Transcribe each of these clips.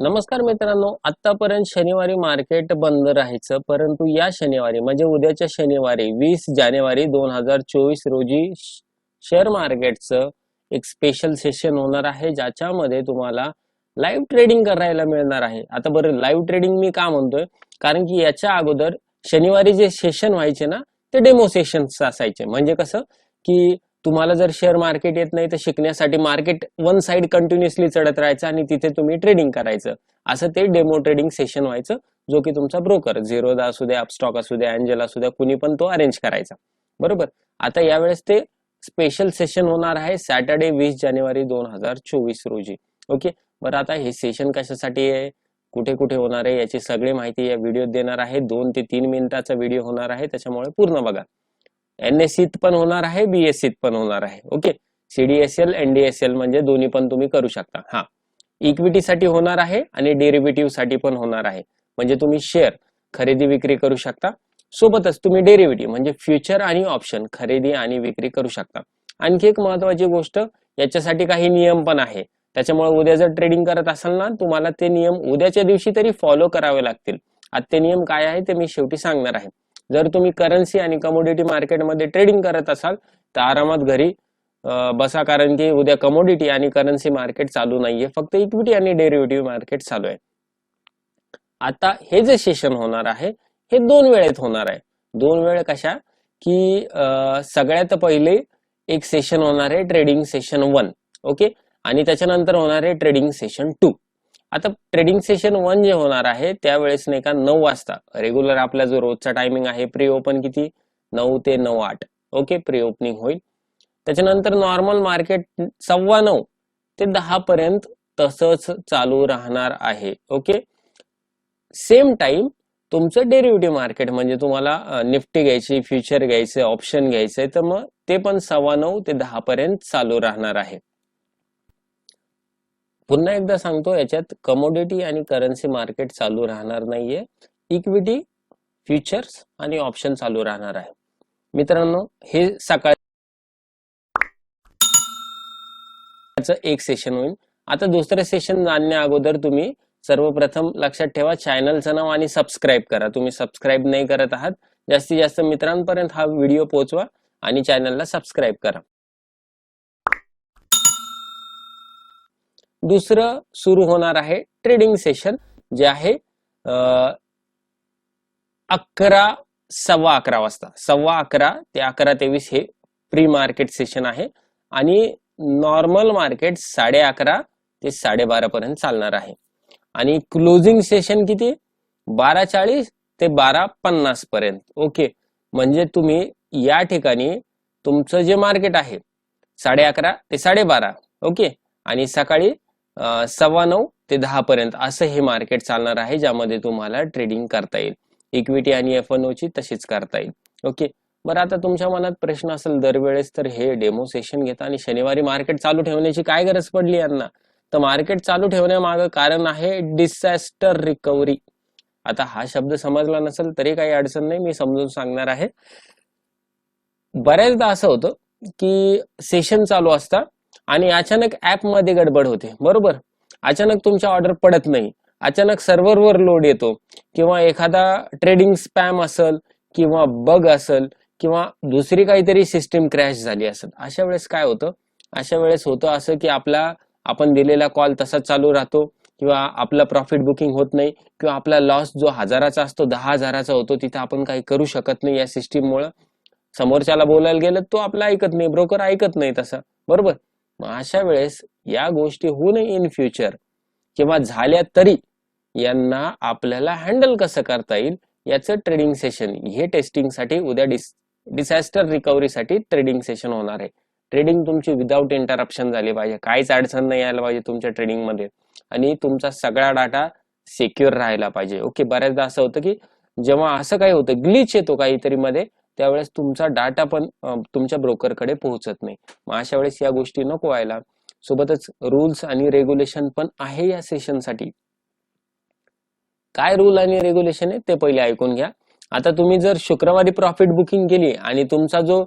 नमस्कार मित्रांनो आतापर्यंत शनिवारी मार्केट बंद राहायचं परंतु या शनिवारी म्हणजे उद्याच्या शनिवारी वीस जानेवारी दोन हजार चोवीस रोजी शेअर मार्केटचं एक स्पेशल सेशन होणार आहे ज्याच्यामध्ये तुम्हाला लाईव्ह ट्रेडिंग करायला मिळणार आहे. आता बरं लाईव्ह ट्रेडिंग मी का म्हणतोय? कारण की याच्या अगोदर शनिवारी जे सेशन व्हायचे ना ते डेमो सेशन्स असायचे. म्हणजे कसं? की तुम्हाला जर शेअर मार्केट येत नाही तर शिकण्यासाठी मार्केट वन साइड कंटिन्युअसली चढत राहायचं आणि तिथे तुम्ही ट्रेडिंग करायचं. असं ते डेमो ट्रेडिंग सेशन व्हायचं जो की तुमचा ब्रोकर झिरोदा असू द्या अपस्टॉक असू द्या अँजल असू द्या कुणी पण तो अरेंज करायचा. बरोबर? आता यावेळेस ते स्पेशल सेशन होणार आहे सॅटर्डे वीस जानेवारी दोन हजार चोवीस रोजी. ओके बरं आता हे सेशन कशासाठी आहे? कुठे कुठे होणार आहे? याची सगळी माहिती या व्हिडिओत देणार आहे. दोन ते तीन मिनिटाचा व्हिडिओ होणार आहे. त्याच्यामुळे पूर्ण बघा. एन एस पण होणार आहे बीएससीत पण होणार आहे. ओके सीडीएसएल एनडीएसएल म्हणजे दोन्ही पण तुम्ही करू शकता. हा. इक्विटी साठी होणार आहे आणि डेरिव्हेटिव्हसाठी पण होणार आहे. म्हणजे तुम्ही शेअर खरेदी विक्री करू शकता. सोबतच तुम्ही डेरिव्हेटिव्ह म्हणजे फ्युचर आणि ऑप्शन खरेदी आणि विक्री करू शकता. आणखी एक महत्वाची गोष्ट याच्यासाठी काही नियम पण आहे. त्याच्यामुळे उद्या जर ट्रेडिंग करत असाल ना तुम्हाला ते नियम उद्याच्या दिवशी तरी फॉलो करावे लागतील. आता ते नियम काय आहे ते मी शेवटी सांगणार आहे. जर तुम्ही करन्सी आणि कमोडिटी मार्केटमध्ये ट्रेडिंग करत असाल तर आरामात घरी बसा. कारण की उद्या कमोडिटी आणि करन्सी मार्केट चालू नाहीये. फक्त इक्विटी आणि डेरिव्हेटिव्ह मार्केट चालू आहे. आता हे जे सेशन होणार आहे हे दोन वेळेत होणार आहे. दोन वेळ कशा? की सगळ्यात पहिले एक सेशन होणार आहे ट्रेडिंग सेशन वन ओके आणि त्याच्यानंतर होणार आहे ट्रेडिंग सेशन टू आता ट्रेडिंग सेशन वन जे होणार आहे त्यावेळेस नाही का नऊ वाजता. रेग्युलर आपला जो रोजचा टायमिंग आहे प्री ओपन किती? नऊ ते नऊ आठ. ओके प्री ओपनिंग होईल. त्याच्यानंतर नॉर्मल मार्केट सव्वा नऊ ते दहा पर्यंत तसंच चालू राहणार आहे. ओके सेम टाइम तुमचं डेरिव्हेटिव्ह मार्केट म्हणजे तुम्हाला निफ्टी घ्यायची फ्युचर घ्यायचे ऑप्शन घ्यायचे तर मग ते पण सव्वा नऊ ते दहा पर्यंत चालू राहणार आहे. पुन्हा एकदा सांगतो याच्यात कमोडिटी आणि करन्सी मार्केट चालू राहणार नाहीये. इक्विटी फ्युचर्स आणि ऑप्शन चालू राहणार आहे. मित्रांनो हे सकाळचं एक सेशन होईल. आता दुसरं सेशन जाणण्या अगोदर तुम्ही सर्वप्रथम लक्षात ठेवा चॅनलचं नाव आणि सबस्क्राईब करा. तुम्ही सबस्क्राईब नाही करत आहात जास्तीत जास्त मित्रांपर्यंत हा व्हिडिओ पोहोचवा आणि चॅनलला सबस्क्राईब करा. दुसरं सुरू होणार आहे ट्रेडिंग सेशन जे आहे अकरा सव्वा अकरा वाजता. सव्वा अकरा ते अकरा तेवीस हे प्री मार्केट सेशन आहे आणि नॉर्मल मार्केट साडे अकरा ते साडेबारा पर्यंत चालणार आहे. आणि क्लोजिंग सेशन किती? बारा चाळीस ते बारा पन्नास पर्यंत. ओके. म्हणजे तुम्ही या ठिकाणी तुमचं जे मार्केट आहे साडे अकरा ते साडेबारा ओके. आणि सकाळी सव्वा नऊ ते दहा पर्यंत असं हे मार्केट चालणार आहे ज्यामध्ये तुम्हाला ट्रेडिंग करता येईल. इक्विटी आणि एफ एन ची तशीच करता येईल. ओके बरं आता तुमच्या मनात प्रश्न असेल दरवेळेस तर हे डेमो सेशन घेता आणि शनिवारी मार्केट चालू ठेवण्याची काय गरज पडली यांना? तर मार्केट चालू ठेवण्यामागं कारण आहे डिसॅस्टर रिकव्हरी आता हा शब्द समजला नसेल तरी काही अडचण नाही मी समजून सांगणार आहे. बऱ्याचदा असं होतं की सेशन चालू असता आणि अचानक ऍपमध्ये गडबड होते. बरोबर? अचानक तुमच्या ऑर्डर पडत नाही. अचानक सर्व्हरवर लोड येतो. किंवा एखादा ट्रेडिंग स्पॅम असेल किंवा बग असेल किंवा दुसरी काहीतरी सिस्टीम क्रॅश झाली असेल. अशा वेळेस काय होतं? अशा वेळेस होतं असं की आपला आपण दिलेला कॉल तसाच चालू राहतो. किंवा आपला प्रॉफिट बुकिंग होत नाही. किंवा आपला लॉस जो हजाराचा असतो दहा हजाराचा होतो तिथे आपण काही करू शकत नाही या सिस्टीममुळे समोरच्याला बोलायला गेलं तो आपला ऐकत नाही. ब्रोकर ऐकत नाही तसा. बरोबर? मग अशा वेळेस या गोष्टी होऊ नये इन फ्युचर किंवा झाल्या तरी यांना आपल्याला हँडल कसं करता येईल याचं ट्रेडिंग सेशन हे टेस्टिंगसाठी उद्या डिस रिकव्हरी रिकव्हरीसाठी ट्रेडिंग सेशन होणार आहे. ट्रेडिंग तुमची विदाऊट इंटरप्शन झाली पाहिजे. काहीच अडचण नाही यायला पाहिजे तुमच्या ट्रेडिंगमध्ये. आणि तुमचा सगळा डाटा सिक्युअर राहायला पाहिजे. ओके बऱ्याचदा असं होतं की जेव्हा असं काही होतं ग्लिच येतो काहीतरी मध्ये त्यावेळेस तुमचा डाटा पण तुमच्या ब्रोकरकडे पोहोचत नाही. मग अशा वेळेस या गोष्टी नको व्हायला. सोबतच रूल्स आणि रेग्युलेशन पण आहे या सेशनसाठी काय रूल आणि रेग्युलेशन आहे ते पहिले ऐकून घ्या. आता तुम्ही जर शुक्रवारी प्रॉफिट बुकिंग केली आणि तुमचा जो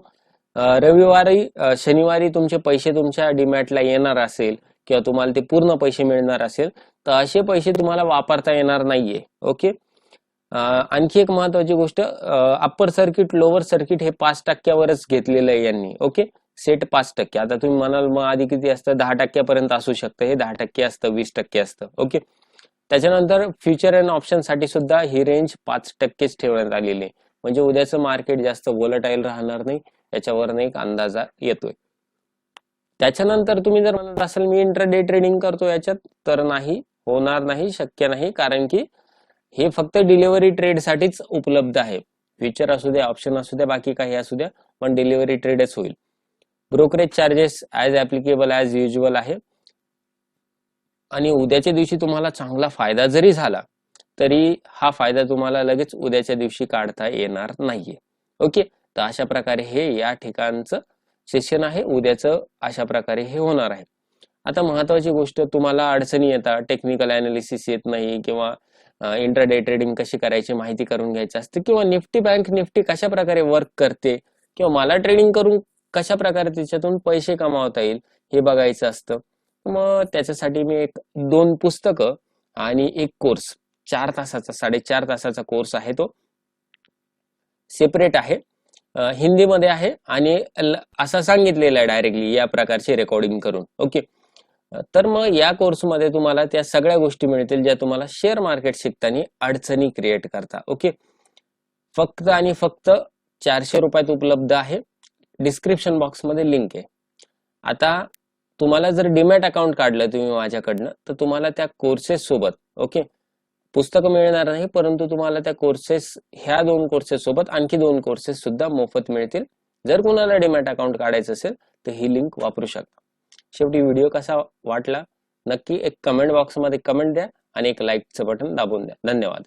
रविवारी शनिवारी तुमचे पैसे तुमच्या डिमॅटला येणार असेल किंवा तुम्हाला ते पूर्ण पैसे मिळणार असेल तर असे पैसे तुम्हाला वापरता येणार नाहीये. ओके आणखी एक महत्वाची गोष्ट अप्पर सर्किट लोअर सर्किट हे पाच टक्क्यावरच घेतलेलं आहे यांनी ओके सेट पाच टक्के. आता तुम्ही म्हणाल मग आधी किती असतं? दहा टक्क्यापर्यंत असू शकतं. हे दहा टक्के असतं वीस टक्के असतं ओके त्याच्यानंतर फ्युचर अँड ऑप्शनसाठी सुद्धा ही रेंज पाच टक्केच ठेवण्यात आलेली आहे. म्हणजे उद्याचं मार्केट जास्त वोलटाईल राहणार नाही याच्यावरनं एक अंदाजा येतोय. त्याच्यानंतर तुम्ही जर म्हणत असाल मी इंटरडे ट्रेडिंग करतो याच्यात तर नाही होणार नाही शक्य नाही कारण की हे फक्त डिलिव्हरी ट्रेड साठीच उपलब्ध आहे. फ्युचर असू द्या ऑप्शन असू द्या बाकी काही असू द्या पण डिलिव्हरी ट्रेडच होईल. Brokerage charges as applicable as usual आहे. आणि उद्याच्या दिवशी तुम्हाला चांगला फायदा जरी झाला तरी हा फायदा तुम्हाला लगेच उद्याच्या दिवशी काढता येणार नाहीये. ओके तर अशा प्रकारे हे या ठिकाणचं सेशन आहे. उद्याचं अशा प्रकारे हे होणार आहे. आता महत्वाची गोष्ट तुम्हाला अडचणी येतात टेक्निकल अनालिसिस येत नाही किंवा इंटरडे ट्रेडिंग कशी करायची माहिती करून घ्यायची असते किंवा निफ्टी बँक निफ्टी कशा प्रकारे वर्क करते किंवा मला ट्रेडिंग करून कशा प्रकारे त्याच्यातून पैसे कमावता येईल हे बघायचं असतं. मग त्याच्यासाठी मी एक दोन पुस्तकं आणि एक कोर्स चार तासाचा साडेचार तासाचा कोर्स आहे तो. सेपरेट आहे. हिंदीमध्ये आहे आणि असं सांगितलेलं आहे डायरेक्टली या प्रकारची रेकॉर्डिंग करून. ओके तर मग या कोर्समध्ये तुम्हाला त्या सगळ्या गोष्टी मिळतील ज्या तुम्हाला शेअर मार्केट शिकताना अडचणी क्रिएट करता. ओके फक्त आणि फक्त चारशे रुपयात उपलब्ध आहे. डिस्क्रिप्शन बॉक्समध्ये लिंक आहे. आता तुम्हाला जर डिमॅट अकाउंट काढलं तुम्ही माझ्याकडनं तर तुम्हाला त्या कोर्सेस सोबत ओके पुस्तकं मिळणार नाही परंतु तुम्हाला त्या कोर्सेस ह्या दोन कोर्सेस सोबत आणखी दोन कोर्सेस सुद्धा मोफत मिळतील. जर कुणाला डीमॅट अकाउंट काढायचं असेल तर ही लिंक वापरू शकता. शेवटी व्हिडिओ कसा वाटला? नक्की एक कमेंट बॉक्समध्ये कमेंट द्या आणि एक लाईकचं बटन दाबून द्या. धन्यवाद.